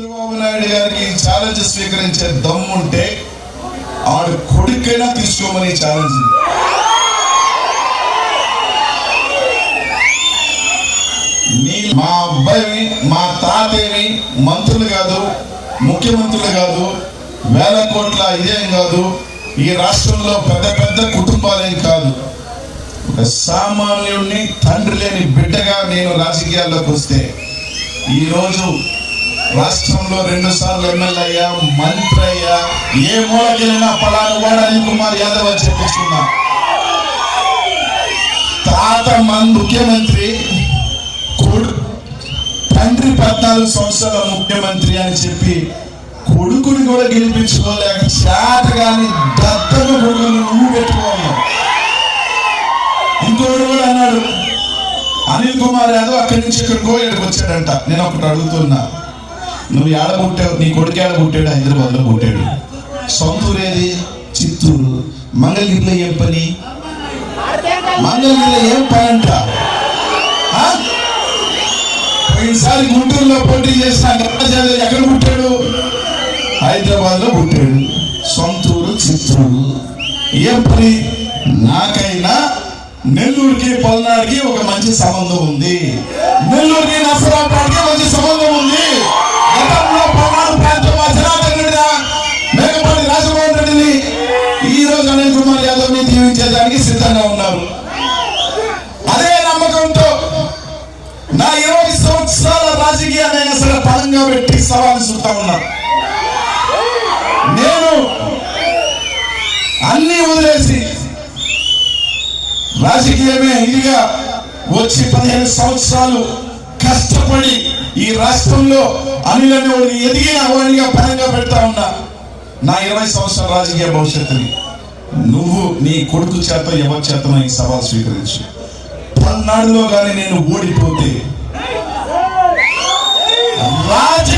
చంద్రబాబు నాయుడు గారికి ఈ ఛాలెంజ్ స్వీకరించే దమ్ము ఉంటే ఆడు కొడుకైనా తీసుకోమని ఛాలెంజ్ మా అబ్బాయి మా తాతేమి మంత్రులు కాదు ముఖ్యమంత్రులు కాదు వేల కోట్ల ఇదేం కాదు ఈ రాష్ట్రంలో పెద్ద పెద్ద కుటుంబాలేం కాదు. ఒక సామాన్యుడిని తండ్రి లేని బిడ్డగా నేను రాజకీయాల్లోకి వస్తే ఈరోజు రాష్ట్రంలో రెండు సార్లు ఎమ్మెల్యే అయ్యా మంత్రి అయ్యా ఏ మూలకెళ్ళినా పలాను వాడు అనిల్ కుమార్ యాదవ్ అని చెప్పించుకున్నా. తాత మన ముఖ్యమంత్రి కొడు తండ్రి పద్నాలుగు సంవత్సరాల ముఖ్యమంత్రి అని చెప్పి కొడుకుని కూడా గెలిపించుకోలేక చేత కానీ దత్తను కొడుకుని నువ్వు పెట్టుకోవాలి. ఇంకోడు కూడా అన్నాడు అనిల్ కుమార్ యాదవ్ అక్కడి నుంచి ఇక్కడికో ఇక్కడికి వచ్చాడంట. నేను ఒకటి అడుగుతున్నా. నువ్వు ఏడ పుట్టావు? నీ కొడుకు ఏడ పుట్టాడు? హైదరాబాద్లో పుట్టాడు. సొంతూరు ఏది చిత్తూరు. మంగళగిరిలో ఏం పని? మంగళగిరిలో ఏం పని అంట? ఆ? పోయినసారి గుంటూరులో పోటీ చేసిన ఎక్కడ పుట్టాడు? హైదరాబాద్లో పుట్టాడు. సొంతూరు చిత్తూరు. ఏం పని? నాకైనా నెల్లూరుకి పల్నాడుకి ఒక మంచి సంబంధం ఉంది. నెల్లూరుకి నసరాపేటకి మంచి సంబంధం ఉంది. గతంలో పల్నాడు ప్రాంతం మా జనార్దన్ రెడ్డిదా మేకపాటి రాజమోహన్ రెడ్డిని ఈ రోజు అనిల్ కుమార్ యాదవ్ని దీవించేదానికి సిద్ధంగా ఉన్నారు. అదే నమ్మకంతో నా ఇరవై సంవత్సరాల రాజకీయాన్ని సరే పదంగా పెట్టి సవాలు చూస్తా ఉన్నా. నేను అన్ని వదిలేసి రాజకీయమే ఇదిగా వచ్చి పదిహేను సంవత్సరాలు కష్టపడి ఈ రాష్ట్రంలో అనిలని వాడిని ఎదిగిన వాడిగా పరంగా పెడతా ఉన్నా నా ఇరవై సంవత్సరాల రాజకీయ భవిష్యత్తుని నువ్వు నీ కొడుకు చేత ఎవరి చేతనో ఈ సవాల్ స్వీకరించు. పల్నాడులో కానీ నేను ఓడిపోతే రాజ